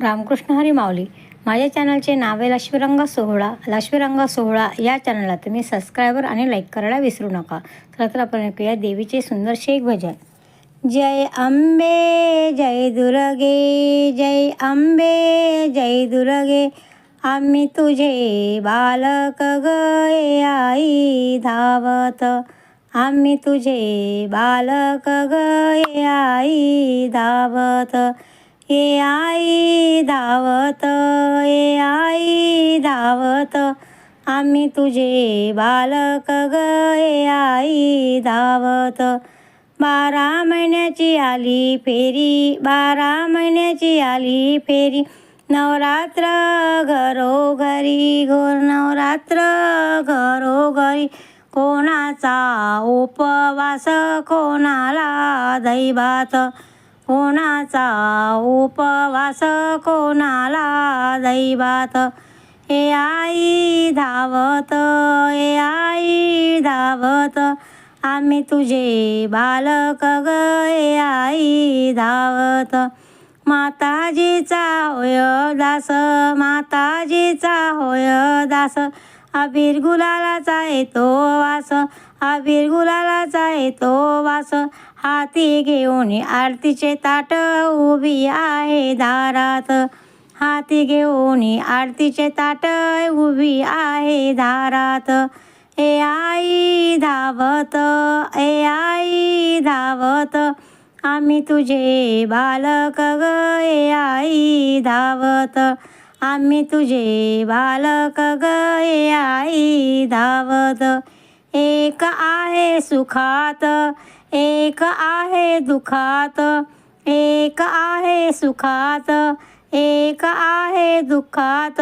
रामकृष्ण हरी माऊली. माझ्या चॅनलचे नाव आहे लक्ष्मीरंग सोहळा. लक्ष्मीरंग सोहळा या चॅनलला तुम्ही सबस्क्रायबर आणि लाईक करायला विसरू नका. तर तर आपण ऐकूया देवीचे सुंदरसे एक भजन. जय अंबे जय दुर्गे जय अंबे जय दुर्गे. आम्ही तुझे बालक गये आई धावत. आम्ही तुझे बालक गये आई धावत. ये आई धावत ए आई धावत. आम्ही तुझे बालक गये आई धावत. बारा महिन्याची आली फेरी बारा महिन्याची आली फेरी. नवरात्र घरोघरी घोर नवरात्र घरोघरी. कोणाचा उपवास कोणाला दैवात. कोणाचा उपवास कोणाला दैवात? ए आई धावत ए आई धावत आम्ही तुझे बालक ग ए आई धावत. माताजीचा होय दास माताजीचा होय दास अबीर गुलालाचा येतो वास. अबीर गुलालाचा येतो वास. हाती घेऊन आरतीचे ताट उभी आहे दारात. हाती घेऊन आरतीचे ताट उभी आहे दारात. ए आई धावत ए आई धावत. आम्ही तुझे बालक ग ए आई धावत. आम्ही तुझे बालक गये आई धावत. एक आहे सुखात एक आहे दुखात. एक आहे सुखात एक आहे दुःखात.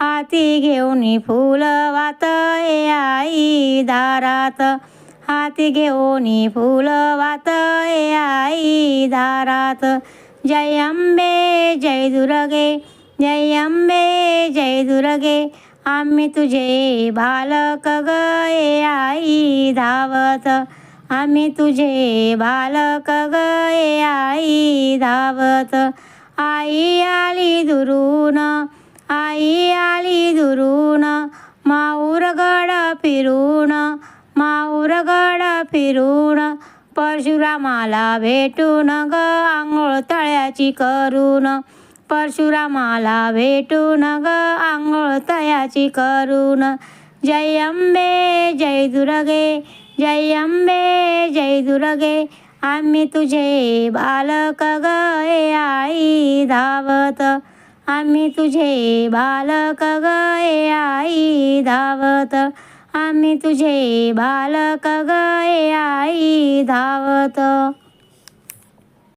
हाती घेऊन फुलवात ए आई दारात. हाती घेऊन फुलवात ए आई दारात. जय अंबे जय दुर्गे जय अंबे जय दुर्गे आम्ही तुझे बालक गये आई धावत. आम्ही तुझे बालक गये आई धावत. आई आली दुरून आई आली दुरून माऊरगड फिरून माऊरगड फिरून परशुरामाला भेटून ग आंघोळ तळ्याची करून. परशुरामाला भेटून ग आंघोळ तयाची करून. जय अंबे जय दुर्गे जय अंबे जय दुर्गे. आम्ही तुझे बालक ग आई धावत. आम्ही तुझे बालक ग आई धावत. आम्ही तुझे बालक ग आई धावत.